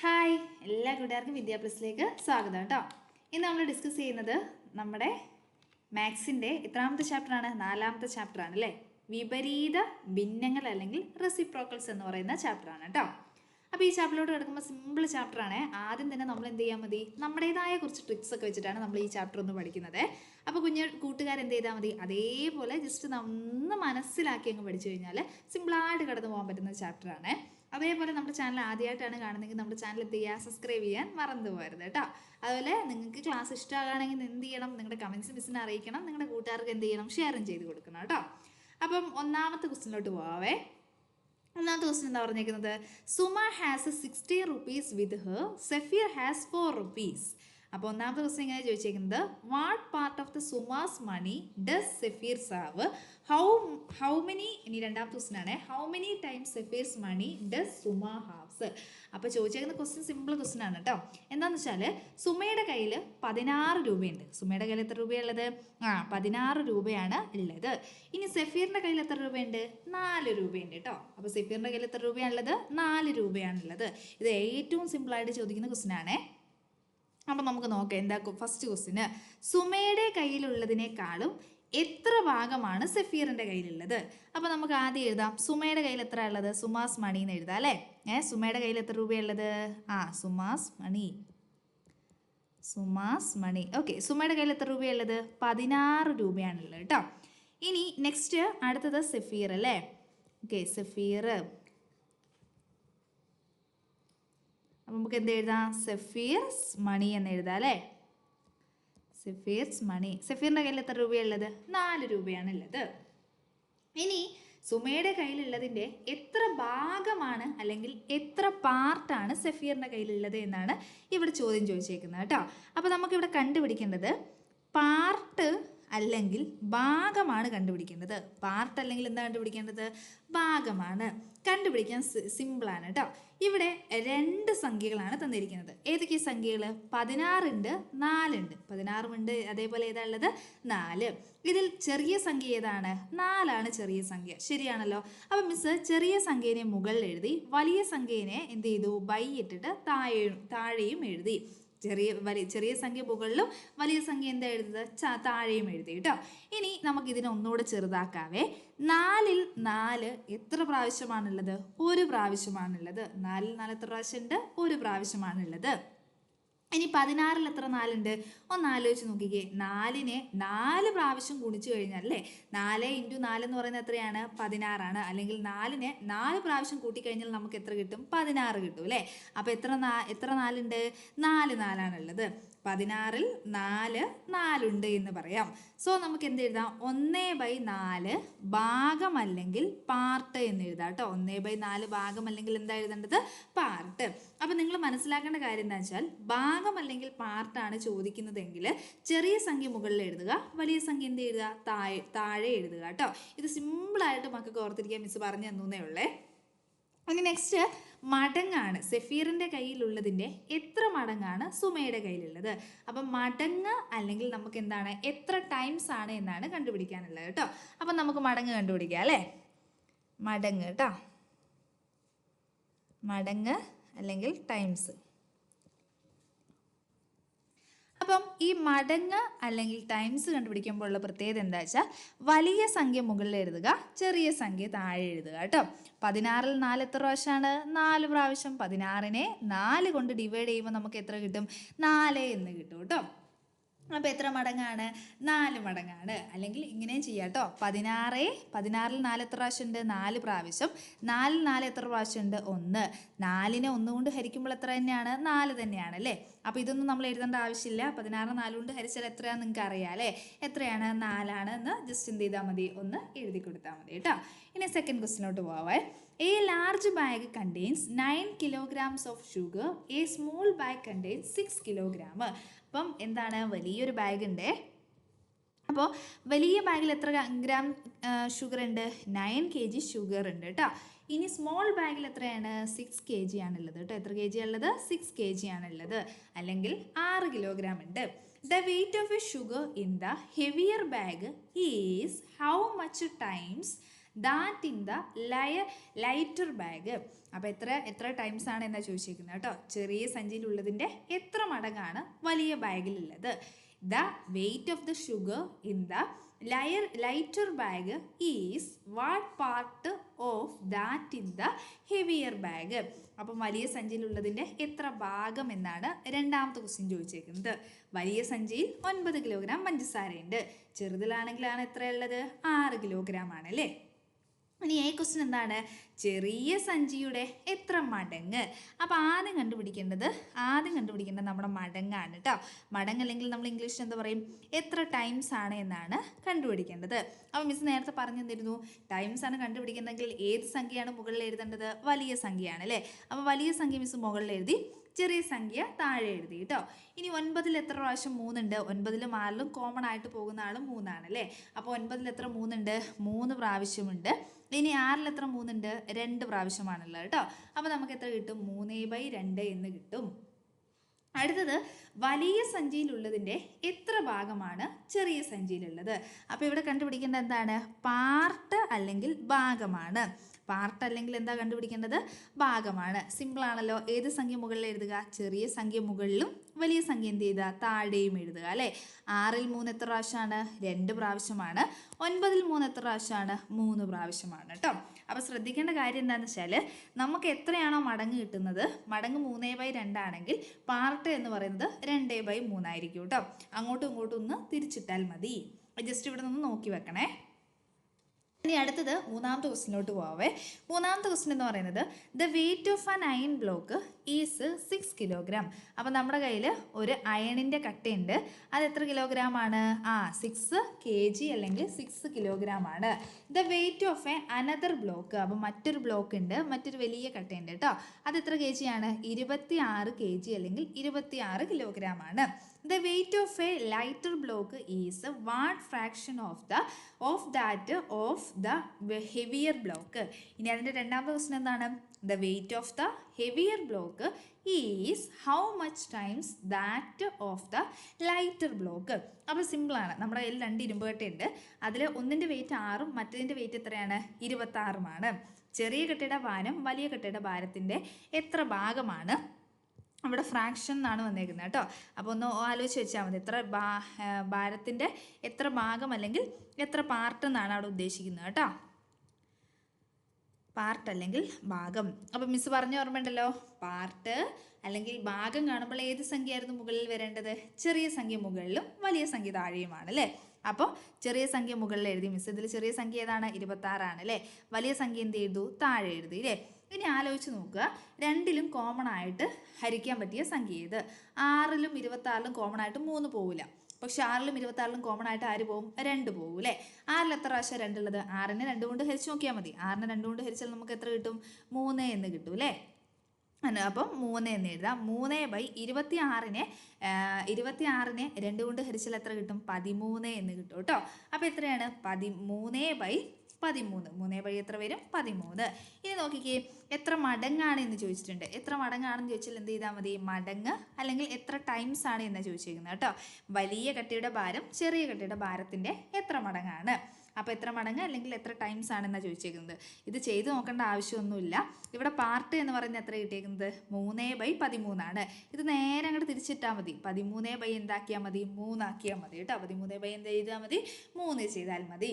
Hi എല്ലാ കൂട്ടുകാർക്കും വിദ്യാഭ്യാസത്തിലേക്ക് സ്വാഗതം കേട്ടോ. ഇന്ന് നമ്മൾ ഡിസ്കസ് ചെയ്യുന്നത് നമ്മുടെ മാത്സിന്റെ എത്രാമത്തെ ചാപ്റ്ററാണ് നാലാമത്തെ ചാപ്റ്ററാണ് അല്ലേ? വിപരീത ഭിന്നങ്ങൾ അല്ലെങ്കിൽ റെസിപ്രോക്കൽസ് എന്ന് പറയുന്ന ചാപ്റ്ററാണ് കേട്ടോ. അപ്പോൾ ഈ ചാപ്റ്ററിലോട്ട് കിടക്കുമ്പോൾ സിമ്പിൾ ചാപ്റ്ററാണ് ആദ്യം തന്നെ നമ്മൾ എന്ത് ചെയ്യാൽ മതി? നമ്മുടേതായ കുറച്ച് ട്രിക്സ് ഒക്കെ വെച്ചിട്ടാണ് നമ്മൾ ഈ ചാപ്റ്റർ ഒന്ന് പഠിക്കുന്നത്. അപ്പോൾ കുഞ്ഞു കൂട്ടുകാർ എന്ത് ചെയ്താൽ മതി? അതേപോലെ ജസ്റ്റ് ഒന്ന് മനസ്സിലാക്കി അങ്ങ് പഠിച്ചു കഴിഞ്ഞാൽ സിമ്പിളായിട്ട് കടന്നു പോകാൻ പറ്റുന്ന ചാപ്റ്ററാണ് അതേപോലെ നമ്മുടെ ചാനൽ ആദ്യമായിട്ടാണ് കാണുന്നതെങ്കിൽ നമ്മുടെ ചാനൽ എന്ത് ചെയ്യുക? സബ്സ്ക്രൈബ് ചെയ്യാൻ മറന്നു പോകരുത് കേട്ടോ. അതുപോലെ നിങ്ങൾക്ക് ക്ലാസ് ഇഷ്ടമാകുകയാണെങ്കിൽ എന്ത് ചെയ്യണം? നിങ്ങളുടെ കമൻസ് മിസ്സിനെ അറിയിക്കണം. നിങ്ങളുടെ കൂട്ടുകാർക്ക് എന്ത് ചെയ്യണം? ഷെയറും ചെയ്ത് കൊടുക്കണം കേട്ടോ. അപ്പം ഒന്നാമത്തെ ക്വസ്റ്റിനിലോട്ട് പോവാവേ. ഒന്നാമത്തെ ക്വസ്റ്റൻ എന്താ പറഞ്ഞേക്കുന്നത്? Suma has sixty rupees with her Safeer has four rupees അപ്പോൾ ഒന്നാമത്തെ ക്വസ്റ്റ്യൻ ഇങ്ങനെ ചോദിച്ചേക്കുന്നത്? What part of the Suma's money does Safeer saw how how many ഇനി രണ്ടാമത്തെ ക്വസ്റ്റ്യൻ ആണ്. How many time Safeer's money does Suma haves അപ്പോൾ ചോദിച്ചേക്കുന്ന question simple question ആണ് കേട്ടോ എന്താണെന്ന് വെച്ചാൽ സുമയുടെ കയ്യിൽ പതിനാറ് രൂപയുണ്ട്. സുമയുടെ കയ്യിൽ എത്ര രൂപയുള്ളത്? ആ പതിനാറ് രൂപയാണ് ഉള്ളത്. ഇനി സെഫീറിന്റെ കയ്യിൽ എത്ര രൂപയുണ്ട്? നാല് രൂപയുണ്ട് കേട്ടോ അപ്പോൾ സെഫീറിന്റെ കയ്യിൽ എത്ര രൂപയാണുള്ളത്? നാല് രൂപയാണുള്ളത്. ഇത് ഏറ്റവും സിമ്പിളായിട്ട് ചോദിക്കുന്ന ക്വസ്റ്റ്യൻ ആണേ. അപ്പം നമുക്ക് നോക്കാം എന്താ ഫസ്റ്റ് ക്വസ്റ്റിന് സുമയുടെ കയ്യിലുള്ളതിനേക്കാളും എത്ര ഭാഗമാണ് സഫീറിന്റെ കയ്യിലുള്ളത്? അപ്പോൾ നമുക്ക് ആദ്യം എഴുതാം. സുമയുടെ കയ്യിൽ എത്ര ഉള്ളത്? സുമാസ് മണി എന്ന് എഴുതാം അല്ലേ? ഏ സുമയുടെ കയ്യിൽ എത്ര രൂപയുള്ളത് ആ സുമാസ് മണി. സുമാസ് മണി. ഓക്കെ സുമയുടെ കയ്യിൽ എത്ര രൂപയുള്ളത് പതിനാറ് രൂപയാണുള്ളത് കേട്ടോ. ഇനി നെക്സ്റ്റ് അടുത്തത് സഫീർ അല്ലേ? ഓക്കെ സഫീർ. അപ്പം നമുക്ക് എന്ത് എഴുതാം? സെഫീർസ് മണി എന്ന് എഴുതാം അല്ലേ? സെഫീർസ് മണി. സെഫീറിന്റെ കയ്യിൽ എത്ര രൂപയുള്ളത്? നാല് രൂപയാണ് ഉള്ളത്. ഇനി സുമയുടെ കയ്യിലുള്ളതിന്റെ എത്ര ഭാഗമാണ് അല്ലെങ്കിൽ എത്ര പാർട്ടാണ് സെഫീറിന്റെ കയ്യിലുള്ളത് എന്നാണ് ഇവിടെ ചോദ്യം ചോദിച്ചേക്കുന്നത് കേട്ടോ. അപ്പോൾ നമുക്കിവിടെ കണ്ടുപിടിക്കേണ്ടത് പാർട്ട് അല്ലെങ്കിൽ ഭാഗമാണ് കണ്ടുപിടിക്കേണ്ടത്. പാർട്ട് അല്ലെങ്കിൽ എന്താ കണ്ടുപിടിക്കേണ്ടത്? ഭാഗമാണ്. കണ്ടുപിടിക്കാൻ സിമ്പിളാണ് കേട്ടോ ഇവിടെ രണ്ട് സംഖ്യകളാണ് തന്നിരിക്കുന്നത്. ഏതൊക്കെ സംഖ്യകൾ പതിനാറുണ്ട് നാലുണ്ട്. പതിനാറുമുണ്ട് അതേപോലെ ഏതാ ഉള്ളത്? നാല്. ഇതിൽ ചെറിയ സംഖ്യ ഏതാണ്? നാലാണ് ചെറിയ സംഖ്യ. ശരിയാണല്ലോ. അപ്പം മിസ് ചെറിയ സംഖ്യേനെ മുകളിൽ എഴുതി വലിയ സംഖ്യേനെ എന്ത് ചെയ്തു? ബൈ ഇട്ടിട്ട് താഴെയും താഴെയും എഴുതി. ചെറിയ വലിയ ചെറിയ സംഖ്യ മുകളിലും വലിയ സംഖ്യ എന്താ എഴുതുന്നത്? താഴെയും എഴുതി. കേട്ടോ ഇനി നമുക്ക് ഇതിനെ ഒന്നുകൂടെ ചെറുതാക്കാവേ. നാലിൽ നാല് എത്ര പ്രാവശ്യമാണുള്ളത്? ഒരു പ്രാവശ്യമാണുള്ളത്. നാലിൽ നാല് എത്ര പ്രാവശ്യമുണ്ട്? ഒരു പ്രാവശ്യമാണുള്ളത്. ഇനി പതിനാറിൽ എത്ര നാലുണ്ട്? ഒന്ന് ആലോചിച്ച് നോക്കിക്കേ. നാലിനെ നാല് പ്രാവശ്യം ഗുണിച്ചു കഴിഞ്ഞാൽ അല്ലേ? നാല് ഇന്റു നാല് എന്ന് പറയുന്നത് എത്രയാണ്? പതിനാറാണ്. അല്ലെങ്കിൽ നാലിനെ നാല് പ്രാവശ്യം കൂട്ടിക്കഴിഞ്ഞാൽ നമുക്ക് എത്ര കിട്ടും? പതിനാറ് കിട്ടും അല്ലേ? അപ്പോൾ എത്ര നാ എത്ര നാലുണ്ട്? നാല് നാലാണുള്ളത്. പതിനാറിൽ നാല് നാലുണ്ട് എന്ന് പറയാം. സോ നമുക്ക് എന്ത് എഴുതാം? ഒന്നേ ബൈ നാല് ഭാഗമല്ലെങ്കിൽ പാർട്ട് എന്ന് എഴുതാം കേട്ടോ. ഒന്നേ ബൈ നാല് ഭാഗമല്ലെങ്കിൽ എന്താ എഴുതേണ്ടത്? പാർട്ട്. മനസ്സിലാക്കേണ്ട കാര്യം എന്താ വെച്ചാൽ ഭാഗം അല്ലെങ്കിൽ പാർട്ടാണ് ചോദിക്കുന്നതെങ്കിൽ ചെറിയ സംഖ്യ മുകളിൽ എഴുതുക വലിയ സംഖ്യ എന്ത് എഴുതുക? താഴെ താഴെ എഴുതുക കേട്ടോ. ഇത് സിമ്പിളായിട്ട് മക്കൾക്ക് ഓർത്തിരിക്കാൻ മിസ് പറഞ്ഞു തന്നേ ഉള്ളേ. ഇനി നെക്സ്റ്റ് മടങ്ങാണ്. സെഫീറിന്റെ കയ്യിലുള്ളതിന്റെ എത്ര മടങ്ങാണ് സുമയുടെ കയ്യിലുള്ളത്? അപ്പം മടങ്ങ് അല്ലെങ്കിൽ നമുക്ക് എന്താണ്? എത്ര ടൈംസ് ആണ് എന്നാണ് കണ്ടുപിടിക്കാനുള്ളത് കേട്ടോ. അപ്പം നമുക്ക് മടങ്ങ് കണ്ടുപിടിക്കാം അല്ലേ? മടങ്ങ് കേട്ടോ. മടങ്ങ് അല്ലെങ്കിൽ ടൈംസ് അപ്പം ഈ മടങ്ങ് അല്ലെങ്കിൽ ടൈംസ് കണ്ടുപിടിക്കുമ്പോഴുള്ള പ്രത്യേകത എന്താ വെച്ചാൽ വലിയ സംഖ്യ മുകളിൽ എഴുതുക ചെറിയ സംഖ്യ താഴെ എഴുതുക കേട്ടോ. പതിനാറിൽ നാല് എത്ര പ്രാവശ്യമാണ്? നാല് പ്രാവശ്യം പതിനാറിനെ നാല് കൊണ്ട് ഡിവൈഡ് ചെയ്യുമ്പോൾ നമുക്ക് എത്ര കിട്ടും? നാല് എന്ന് കിട്ടും. അപ്പോൾ എത്ര മടങ്ങാണ്? നാല് മടങ്ങാണ്. അല്ലെങ്കിൽ ഇങ്ങനെയും ചെയ്യാം കേട്ടോ. പതിനാറ് പതിനാറിൽ നാല് എത്ര പ്രാവശ്യം ഉണ്ട്? നാല് പ്രാവശ്യം. നാലിൽ നാല് എത്ര പ്രാവശ്യം ഉണ്ട്? ഒന്ന്. നാലിനെ ഒന്നുകൊണ്ട് ഹരിക്കുമ്പോൾ എത്ര തന്നെയാണ്? നാല് തന്നെയാണ് അല്ലേ? അപ്പോൾ ഇതൊന്നും നമ്മൾ എഴുതേണ്ട ആവശ്യമില്ല. പതിനാറ് നാല് കൊണ്ട് ഹരിച്ചാൽ എത്രയാണെന്ന് നിങ്ങൾക്ക് അറിയാം അല്ലേ? എത്രയാണ്? നാലാണ് എന്ന് ജസ്റ്റ് എന്ത് ചെയ്താൽ മതി. ഒന്ന് എഴുതി കൊടുത്താൽ മതി കേട്ടോ. ഇനി സെക്കൻഡ് ക്വസ്റ്റിനോട്ട് പോവാം a large bag contains nine kilograms of sugar a small bag contains six kilogram അപ്പം എന്താണ്? വലിയൊരു ബാഗ് ഉണ്ട്. അപ്പോൾ വലിയ ബാഗിൽ എത്ര ഗ്രാം ഷുഗർ ഉണ്ട്? നയൻ കെ ജി ഷുഗർ ഉണ്ട് കേട്ടോ ഇനി സ്മോൾ ബാഗിൽ എത്രയാണ്? സിക്സ് കെ ജി ആണുള്ളത് കേട്ടോ എത്ര കെ ജി ഉള്ളത് സിക്സ് കെ ജി ആണുള്ളത്. അല്ലെങ്കിൽ ആറ് കിലോഗ്രാം ഉണ്ട്. The weight of a sugar in the heavier bag is how much times that in the layer lighter bag അപ്പോൾ എത്ര എത്ര ടൈംസ് ആണ് എന്നാ ചോദിച്ചിരിക്കുന്നത് കേട്ടോ? ചെറിയ സഞ്ചിയിലുള്ളതിന്റെ എത്ര മടങ്ങാണ് വലിയ ബാഗിലുള്ളത്? The weight of the sugar in the layer lighter bag is what part of that in the heavier bag അപ്പം വലിയ സഞ്ചിയിലുള്ളതിന്റെ എത്ര ഭാഗം എന്നാണ് രണ്ടാമത്തെ ക്വസ്റ്റ്യൻ ചോദിച്ചേക്കുന്നത്. വലിയ സഞ്ചിയിൽ ഒൻപത് കിലോഗ്രാം പഞ്ചസാരയുണ്ട്. ചെറുതിലാണെങ്കിലാണ് എത്രയുള്ളത്? ആറ് കിലോഗ്രാം ആണ് അല്ലേ? ഇനി ഈ ക്വസ്റ്റ്യൻ എന്താണ്? ചെറിയ സഞ്ചിയുടെ എത്ര മടങ്ങ്? അപ്പോൾ ആദ്യം കണ്ടുപിടിക്കേണ്ടത് ആദ്യം കണ്ടുപിടിക്കേണ്ടത് നമ്മുടെ മടങ്ങാണ് കേട്ടോ മടങ്ങ് അല്ലെങ്കിൽ നമ്മൾ ഇംഗ്ലീഷിൽ എന്താ പറയും? എത്ര ടൈംസ് ആണ് എന്നാണ് കണ്ടുപിടിക്കേണ്ടത്. അപ്പോൾ മിസ് നേരത്തെ പറഞ്ഞു തന്നിരുന്നു ടൈംസ് ആണ് കണ്ടുപിടിക്കുന്നതെങ്കിൽ ഏത് സംഖ്യയാണ് മുകളിൽ എഴുതേണ്ടത്? വലിയ സംഖ്യയാണ് അല്ലേ അപ്പോൾ വലിയ സംഖ്യ മിസ് മുകളിൽ എഴുതി ചെറിയ സംഖ്യ താഴെ എഴുതി കേട്ടോ ഇനി ഒൻപതിൽ എത്ര പ്രാവശ്യം മൂന്നുണ്ട്? ഒൻപതിലും ആറിലും കോമൺ ആയിട്ട് പോകുന്ന ആളും മൂന്നാണ് അല്ലേ അപ്പോൾ ഒൻപതിൽ എത്ര മൂന്നുണ്ട്? മൂന്ന് പ്രാവശ്യമുണ്ട്. ഇനി ആറിൽ എത്ര മൂന്നുണ്ട്? രണ്ട് പ്രാവശ്യമാണുള്ളത് കേട്ടോ. അപ്പോൾ നമുക്ക് എത്ര കിട്ടും? മൂന്ന് ബൈ രണ്ട് എന്ന് കിട്ടും. അടുത്തത് വലിയ സഞ്ചിയിലുള്ളതിന്റെ എത്ര ഭാഗമാണ് ചെറിയ സഞ്ചിയിലുള്ളത്? അപ്പോൾ ഇവിടെ കണ്ടുപിടിക്കേണ്ടത് എന്താണ്? പാർട്ട് അല്ലെങ്കിൽ ഭാഗമാണ്. പാർട്ട് അല്ലെങ്കിൽ എന്താ കണ്ടുപിടിക്കേണ്ടത്? ഭാഗമാണ്. സിമ്പിൾ ആണല്ലോ. ഏത് സംഖ്യ മുകളിൽ എഴുതുക? ചെറിയ സംഖ്യ മുകളിലും വലിയ സംഖ്യ എന്ത് ചെയ്യുക താഴെയും എഴുതുക അല്ലേ? ആറിൽ മൂന്ന് എത്ര പ്രാവശ്യമാണ്? രണ്ട് പ്രാവശ്യമാണ്. ഒൻപതിൽ മൂന്ന് എത്ര പ്രാവശ്യമാണ്? മൂന്ന് പ്രാവശ്യമാണ് കേട്ടോ അപ്പോൾ ശ്രദ്ധിക്കേണ്ട കാര്യം എന്താണെന്ന് വെച്ചാൽ നമുക്ക് എത്രയാണോ മടങ്ങ് കിട്ടുന്നത്? മടങ്ങ് മൂന്നേ ബൈ രണ്ടാണെങ്കിൽ പാർട്ട് എന്ന് പറയുന്നത് രണ്ടേ ബൈ മൂന്നായിരിക്കും കേട്ടോ അങ്ങോട്ടും ഇങ്ങോട്ടും ഒന്ന് തിരിച്ചിട്ടാൽ മതി. ജസ്റ്റ് ഇവിടെ നിന്ന് നോക്കി വെക്കണേ. ഇനി അടുത്തത് മൂന്നാമത്തെ ക്വസ്റ്റിനോട്ട് പോവേ മൂന്നാമത്തെ ക്വസ്റ്റൻ എന്ന് പറയുന്നത് the weight of an iron block is six kilogram അപ്പം നമ്മുടെ കയ്യിൽ ഒരു അയണിന്റെ കട്ടയുണ്ട്. അത് എത്ര കിലോഗ്രാം ആണ്? ആ സിക്സ് കെ ജി അല്ലെങ്കിൽ സിക്സ് കിലോഗ്രാം ആണ്. The weight of a another block അപ്പം മറ്റൊരു ബ്ലോക്ക് ഉണ്ട് മറ്റൊരു വലിയ കട്ടയുണ്ട് കേട്ടോ അത് എത്ര കെ ജി ആണ്? ഇരുപത്തി ആറ് കെ ജി അല്ലെങ്കിൽ ഇരുപത്തി ആറ് കിലോഗ്രാം ആണ്. The weight of a lighter block is one fraction of the of that of the heavier block ഇനി അതിന്റെ രണ്ടാമത്തെ ക്വസ്റ്റൻ എന്താണ്? The weight of the heavier block is how much times that of the lighter block അപ്പോൾ സിമ്പിളാണ് നമ്മുടെ കയ്യിൽ രണ്ട് ഇരുമ്പുകട്ടയുണ്ട് അതിൽ ഒന്നിന്റെ വെയിറ്റ് ആറും മറ്റതിന്റെ വെയിറ്റ് എത്രയാണ്? ഇരുപത്താറുമാണ്. ചെറിയ കെട്ടിയുടെ ഭാരം വലിയ കെട്ടിയുടെ ഭാരത്തിന്റെ എത്ര ഭാഗമാണ്? അവിടെ ഫ്രാക്ഷൻ എന്നാണ് വന്നേക്കുന്നത് കേട്ടോ. അപ്പോൾ ഒന്ന് ആലോചിച്ച് വെച്ചാൽ മതി. എത്ര ഭാരത്തിന്റെ എത്ര ഭാഗം അല്ലെങ്കിൽ എത്ര പാർട്ട് എന്നാണ് അവിടെ ഉദ്ദേശിക്കുന്നത് കേട്ടോ. പാർട്ട് അല്ലെങ്കിൽ ഭാഗം. അപ്പോൾ മിസ് പറഞ്ഞ ഓർമ്മയുണ്ടല്ലോ പാർട്ട് അല്ലെങ്കിൽ ഭാഗം കാണുമ്പോൾ ഏത് സംഖ്യയായിരുന്നു മുകളിൽ വരേണ്ടത്? ചെറിയ സംഖ്യ മുകളിലും വലിയ സംഖ്യ താഴെയുമാണ് അല്ലേ? അപ്പോൾ ചെറിയ സംഖ്യ മുകളിൽ എഴുതി മിസ് ഇതിൽ ചെറിയ സംഖ്യ ഏതാണ്? ഇരുപത്താറാണ് അല്ലേ? വലിയ സംഖ്യ എന്ത് ചെയ്തു താഴെ എഴുതി അല്ലേ? ഇനി ആലോചിച്ച് നോക്കുക. രണ്ടിലും കോമൺ ആയിട്ട് ഹരിക്കാൻ പറ്റിയ സംഖ്യ ഇത് ആറിലും ഇരുപത്താറിലും കോമൺ ആയിട്ട് മൂന്ന് പോവില്ല. പക്ഷെ ആറിലും ഇരുപത്താറിലും കോമൺ ആയിട്ട് ആര് പോവും? രണ്ട് പോകും അല്ലേ? ആറിൽ എത്ര പ്രാവശ്യം രണ്ടുള്ളത്? ആറിനെ രണ്ട് കൊണ്ട് ഹരിച്ച് നോക്കിയാൽ മതി. ആറിനെ രണ്ട് കൊണ്ട് ഹരിച്ചാൽ നമുക്ക് എത്ര കിട്ടും? മൂന്ന് എന്ന് കിട്ടും അല്ലേ? അപ്പം മൂന്ന് എന്ന് എഴുതാം. മൂന്ന് ബൈ ഇരുപത്തി ആറിനെ ഇരുപത്തി ആറിനെ രണ്ട് കൊണ്ട് ഹരിച്ചാൽ എത്ര കിട്ടും? പതിമൂന്ന് എന്ന് കിട്ടും കേട്ടോ. അപ്പോൾ എത്രയാണ്? പതിമൂന്ന് ബൈ പതിമൂന്ന്. മൂന്ന് ബൈ എത്ര വരും? പതിമൂന്ന്. ഇനി നോക്കിക്കേ എത്ര മടങ്ങാണ് എന്ന് ചോദിച്ചിട്ടുണ്ട്. എത്ര മടങ്ങാണെന്ന് ചോദിച്ചാൽ എന്ത് ചെയ്താൽ മതി? മടങ്ങ് അല്ലെങ്കിൽ എത്ര ടൈംസ് ആണ് എന്ന് ചോദിച്ചിരിക്കുന്നത് കേട്ടോ. വലിയ കട്ടിയുടെ ഭാരം ചെറിയ കട്ടിയുടെ ഭാരത്തിന്റെ എത്ര മടങ്ങാണ്? അപ്പോൾ എത്ര മടങ്ങ് അല്ലെങ്കിൽ എത്ര ടൈംസ് ആണെന്നാണ് ചോദിച്ചേക്കുന്നത് ഇത് ചെയ്ത് നോക്കേണ്ട ആവശ്യമൊന്നുമില്ല. ഇവിടെ പാർട്ട് എന്ന് പറയുന്നത് എത്ര കിട്ടിയേക്കുന്നത് മൂന്നേ ബൈ പതിമൂന്നാണ് ഇത് നേരെ അങ്ങോട്ട് തിരിച്ചിട്ടാൽ മതി. പതിമൂന്നേ ബൈ എന്താക്കിയാൽ മതി? മൂന്നാക്കിയാൽ മതി കേട്ടോ. പതിമൂന്നേ ബൈ എന്ത് ചെയ്താൽ മതി? മൂന്ന് ചെയ്താൽ മതി.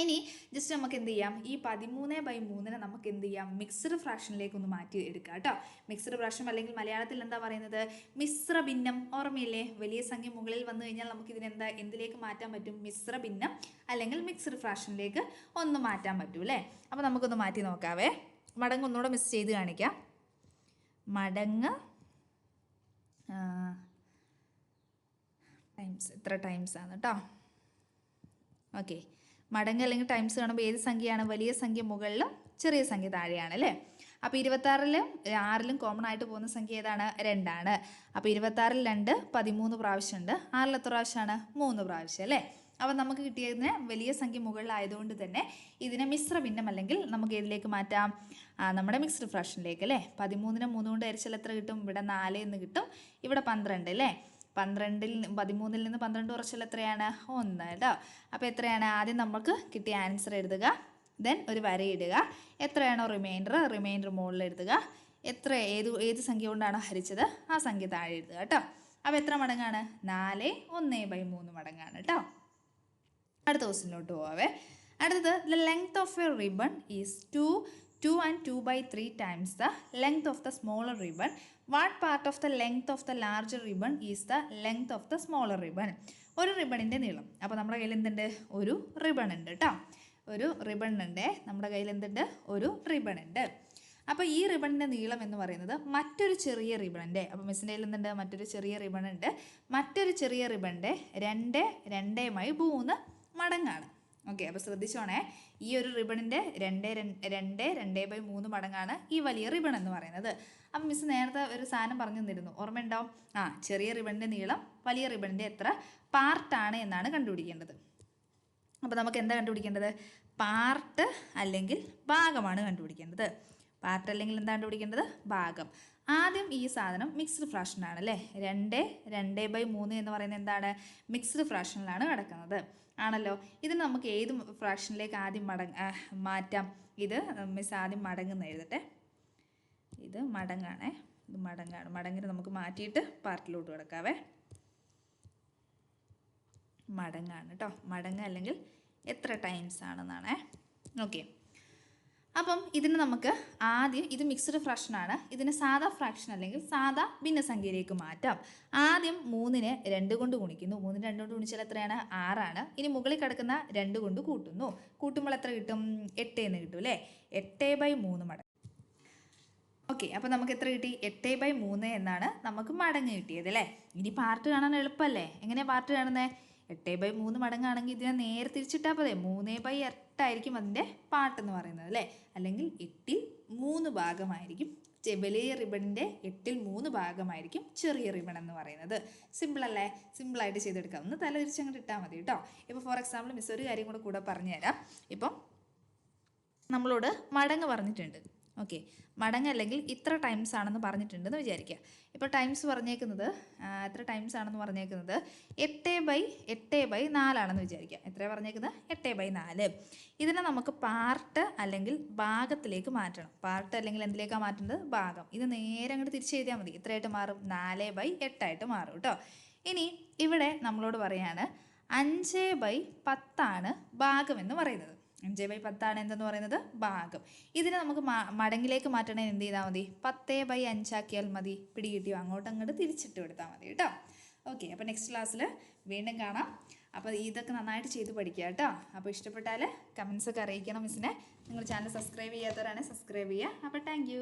ഇനി ജസ്റ്റ് നമുക്ക് എന്ത് ചെയ്യാം? ഈ പതിമൂന്ന് ബൈ മൂന്നിനെ നമുക്ക് എന്ത് ചെയ്യാം? മിക്സഡ് ഫ്രാക്ഷനിലേക്ക് ഒന്ന് മാറ്റി എടുക്കാം കേട്ടോ. മിക്സഡ് ഫ്രാക്ഷൻ അല്ലെങ്കിൽ മലയാളത്തിൽ എന്താ പറയുന്നത്? മിശ്ര ഭിന്നം. ഓർമ്മയില്ലേ? വലിയ സംഖ്യ മുകളിൽ വന്നു കഴിഞ്ഞാൽ നമുക്ക് ഇതിനെന്താ എന്തിലേക്ക് മാറ്റാൻ പറ്റും? മിശ്ര ഭിന്നം അല്ലെങ്കിൽ മിക്സഡ് ഫ്രാക്ഷനിലേക്ക് ഒന്ന് മാറ്റാൻ പറ്റും അല്ലേ? അപ്പോൾ നമുക്കൊന്ന് മാറ്റി നോക്കാവേ. മടങ്ങ് ഒന്നുകൂടെ മിസ് ചെയ്ത് കാണിക്കാം. മടങ്ങ് ടൈംസ് എത്ര ടൈംസ് ആണ് കേട്ടോ ഓക്കെ മടങ്ങ് അല്ലെങ്കിൽ ടൈംസ് കാണുമ്പോൾ ഏത് സംഖ്യയാണ്? വലിയ സംഖ്യ മുകളിലും ചെറിയ സംഖ്യ താഴെയാണ് അല്ലേ? അപ്പോൾ ഇരുപത്താറിലും ആറിലും കോമൺ ആയിട്ട് പോകുന്ന സംഖ്യ ഏതാണ്? രണ്ടാണ്. അപ്പോൾ ഇരുപത്താറിൽ രണ്ട് പതിമൂന്ന് പ്രാവശ്യമുണ്ട്. ആറിൽ എത്ര പ്രാവശ്യമാണ്? മൂന്ന് പ്രാവശ്യം അല്ലേ? അപ്പോൾ നമുക്ക് കിട്ടിയതിന് വലിയ സംഖ്യ മുകളിലായതുകൊണ്ട് തന്നെ ഇതിനെ മിശ്ര ഭിന്നം അല്ലെങ്കിൽ നമുക്ക് ഏതിലേക്ക് മാറ്റാം? നമ്മുടെ മിക്സ്ഡ് ഫ്രാക്ഷനിലേക്ക് അല്ലേ? പതിമൂന്നിന് മൂന്ന് കൊണ്ട് അരിച്ചാൽ എത്ര കിട്ടും? ഇവിടെ നാല് എന്ന് കിട്ടും. ഇവിടെ പന്ത്രണ്ട് അല്ലേ? പന്ത്രണ്ടിൽ പതിമൂന്നിൽ നിന്ന് പന്ത്രണ്ട് കുറച്ചിൽ എത്രയാണ്? ഒന്ന് കേട്ടോ അപ്പോൾ എത്രയാണ്? ആദ്യം നമുക്ക് കിട്ടിയ ആൻസർ എഴുതുക. ദെൻ ഒരു വരയിടുക എത്രയാണോ റിമൈൻഡർ റിമൈൻഡർ മുകളിൽ എഴുതുക. എത്ര ഏത് ഏത് സംഖ്യ കൊണ്ടാണോ ഹരിച്ചത്? ആ സംഖ്യ താഴെ എഴുതുക കേട്ടോ അപ്പോൾ എത്ര മടങ്ങാണ്? നാല് ഒന്ന് ബൈ മൂന്ന് മടങ്ങാണ് കേട്ടോ അടുത്ത ക്വസ്റ്റിനിലോട്ട് പോവാവേ. അടുത്തത് the length of a ribbon is two two and two by three times the length of the smaller ribbon what part of the length of the large ribbon is the length of the smaller ribbon ഒരു റിബണിന്റെ നീളം. അപ്പോൾ നമ്മുടെ കയ്യിൽ എന്തുണ്ട്? ഒരു ribbon ഉണ്ട് കേട്ടോ ഒരു റിബൺ ഉണ്ട് നമ്മുടെ കയ്യിൽ എന്തുണ്ട്? ഒരു റിബൺ ഉണ്ട് അപ്പോൾ ഈ റിബണിന്റെ നീളം എന്ന് പറയുന്നത് മറ്റൊരു ചെറിയ റിബണിന്റെ അപ്പോൾ മിസ്സിന്റെ കയ്യിൽ എന്തുണ്ട്? മറ്റൊരു ചെറിയ റിബൺ ഉണ്ട് മറ്റൊരു ചെറിയ റിബണിന്റെ രണ്ട് രണ്ടേമായി മൂന്ന് മടങ്ങാണ്. ഓക്കെ അപ്പോൾ ശ്രദ്ധിച്ചോണേ. ഈ ഒരു റിബണിന്റെ രണ്ട് രണ്ട് രണ്ട് ബൈ മൂന്ന് മടങ്ങാണ് ഈ വലിയ റിബൺ എന്ന് പറയുന്നത്. അപ്പം മിസ് നേരത്തെ ഒരു സാധനം പറഞ്ഞു തന്നിരുന്നു. ഓർമ്മയുണ്ടോ? ആ ചെറിയ റിബണിന്റെ നീളം വലിയ റിബണിന്റെ എത്ര പാർട്ടാണ് എന്നാണ് കണ്ടുപിടിക്കേണ്ടത്. അപ്പോൾ നമുക്ക് എന്താ കണ്ടുപിടിക്കേണ്ടത്? പാർട്ട് അല്ലെങ്കിൽ ഭാഗമാണ് കണ്ടുപിടിക്കേണ്ടത്. പാർട്ട് അല്ലെങ്കിൽ എന്താണ് കണ്ടുപിടിക്കേണ്ടത് ഭാഗം. ആദ്യം ഈ സാധനം മിക്സ്ഡ് ഫ്രാക്ഷനാണ് അല്ലേ? രണ്ട് രണ്ട് ബൈ മൂന്ന് എന്ന് പറയുന്നത് എന്താണ്? മിക്സ്ഡ് ഫ്രാക്ഷനിലാണ് കിടക്കുന്നത്. ആണല്ലോ? ഇത് നമുക്ക് ഏത് ഫ്രാക്ഷനിലേക്ക് ആദ്യം മടങ്ങ മാറ്റാം? ഇത് മിസ് ആദ്യം മടങ്ങുന്ന എഴുതട്ടെ. ഇത് മടങ്ങാണേ. ഇത് മടങ്ങാണ്. മടങ്ങിന് നമുക്ക് മാറ്റിയിട്ട് പാർട്ടിലോട്ട് കിടക്കാവേ. മടങ്ങാണ് കേട്ടോ മടങ്ങ് അല്ലെങ്കിൽ എത്ര ടൈംസ് ആണെന്നാണേ. ഓക്കെ അപ്പം ഇതിന് നമുക്ക് ആദ്യം ഇത് മിക്സ്ഡ് ഫ്രാക്ഷനാണ് ഇതിന് സാധാ ഫ്രാക്ഷൻ അല്ലെങ്കിൽ സാധാ ഭിന്നസംഖ്യയിലേക്ക് മാറ്റാം. ആദ്യം മൂന്നിനെ രണ്ട് കൊണ്ട് ഗുണിക്കുന്നു. മൂന്നിന് രണ്ട് കൊണ്ട് ഗുണിച്ചാൽ എത്രയാണ്? ആറാണ്. ഇനി മുകളിൽ കിടക്കുന്ന രണ്ട് കൊണ്ട് കൂട്ടുന്നു. കൂട്ടുമ്പോൾ എത്ര കിട്ടും? എട്ട് എന്ന് കിട്ടും അല്ലേ? എട്ട് ബൈ മൂന്ന് മടങ്ങ്. ഓക്കെ അപ്പോൾ നമുക്ക് എത്ര കിട്ടി? എട്ട് ബൈ മൂന്ന് എന്നാണ് നമുക്ക് മടങ്ങ് കിട്ടിയത് അല്ലേ? ഇനി പാർട്ട് കാണാൻ എളുപ്പമല്ലേ? എങ്ങനെയാണ് പാർട്ട് കാണുന്നത് എട്ട് ബൈ മൂന്ന് മടങ്ങാണെങ്കിൽ ഇതിനെ നേരെ തിരിച്ചിട്ടാൽ പോരെ മൂന്ന് ബൈ എട്ടായിരിക്കും അതിന്റെ പാട്ട് എന്ന് പറയുന്നത് അല്ലേ? അല്ലെങ്കിൽ എട്ടിൽ മൂന്ന് ഭാഗമായിരിക്കും. വലിയ റിബണിന്റെ എട്ടിൽ മൂന്ന് ഭാഗമായിരിക്കും ചെറിയ റിബൺ എന്ന് പറയുന്നത്. സിമ്പിൾ അല്ലേ? സിമ്പിളായിട്ട് ചെയ്തെടുക്കാം. ഒന്ന് തല തിരിച്ചങ്ങോട്ട് ഇട്ടാൽ മതി കേട്ടോ. ഇപ്പോൾ ഫോർ എക്സാമ്പിൾ മിസ് ഒരു കാര്യം കൂടെ കൂടെ പറഞ്ഞുതരാം. ഇപ്പം നമ്മളോട് മടങ്ങ് പറഞ്ഞിട്ടുണ്ട്. ഓക്കെ. മടങ്ങ് അല്ലെങ്കിൽ ഇത്ര ടൈംസ് ആണെന്ന് പറഞ്ഞിട്ടുണ്ടെന്ന് വിചാരിക്കുക ഇപ്പോൾ ടൈംസ് പറഞ്ഞേക്കുന്നത് എത്ര ടൈംസ് ആണെന്ന് പറഞ്ഞേക്കുന്നത്? എട്ട് ബൈ എട്ട് ബൈ നാലാണെന്ന് വിചാരിക്കുക എത്ര പറഞ്ഞേക്കുന്നത് എട്ട് ബൈ നാല്. ഇതിനെ നമുക്ക് പാർട്ട് അല്ലെങ്കിൽ ഭാഗത്തിലേക്ക് മാറ്റണം. പാർട്ട് അല്ലെങ്കിൽ എന്തിലേക്കാണ് മാറ്റേണ്ടത്? ഭാഗം. ഇത് നേരെ അങ്ങോട്ട് തിരിച്ച് എഴുതിയാൽ മതി. ഇത്രയായിട്ട് മാറും. നാല് ബൈ എട്ടായിട്ട് മാറും കേട്ടോ ഇനി ഇവിടെ നമ്മളോട് പറയാണ് അഞ്ച് ബൈ പത്താണ് ഭാഗം എന്ന് പറയുന്നത്. അഞ്ച് ബൈ പത്താണ് എന്തെന്ന് പറയുന്നത്? ഭാഗം. ഇതിനെ നമുക്ക് മടങ്ങിലേക്ക് മാറ്റണേ എന്ത് ചെയ്താൽ മതി? പത്തേ ബൈ അഞ്ചാക്കിയാൽ മതി. പിടി കിട്ടിയോ അങ്ങോട്ട് അങ്ങോട്ട് തിരിച്ചിട്ട് കൊടുത്താൽ മതി കേട്ടോ. ഓക്കെ അപ്പോൾ നെക്സ്റ്റ് ക്ലാസ്സിൽ വീണ്ടും കാണാം. അപ്പോൾ ഇതൊക്കെ നന്നായിട്ട് ചെയ്ത് പഠിക്കുക കേട്ടോ. അപ്പോൾ ഇഷ്ടപ്പെട്ടാൽ കമൻസ് ഒക്കെ അറിയിക്കണം മിസ്സിനെ നിങ്ങൾ ചാനൽ സബ്സ്ക്രൈബ് ചെയ്യാത്തവരാണെങ്കിൽ സബ്സ്ക്രൈബ് ചെയ്യുക. അപ്പോൾ താങ്ക്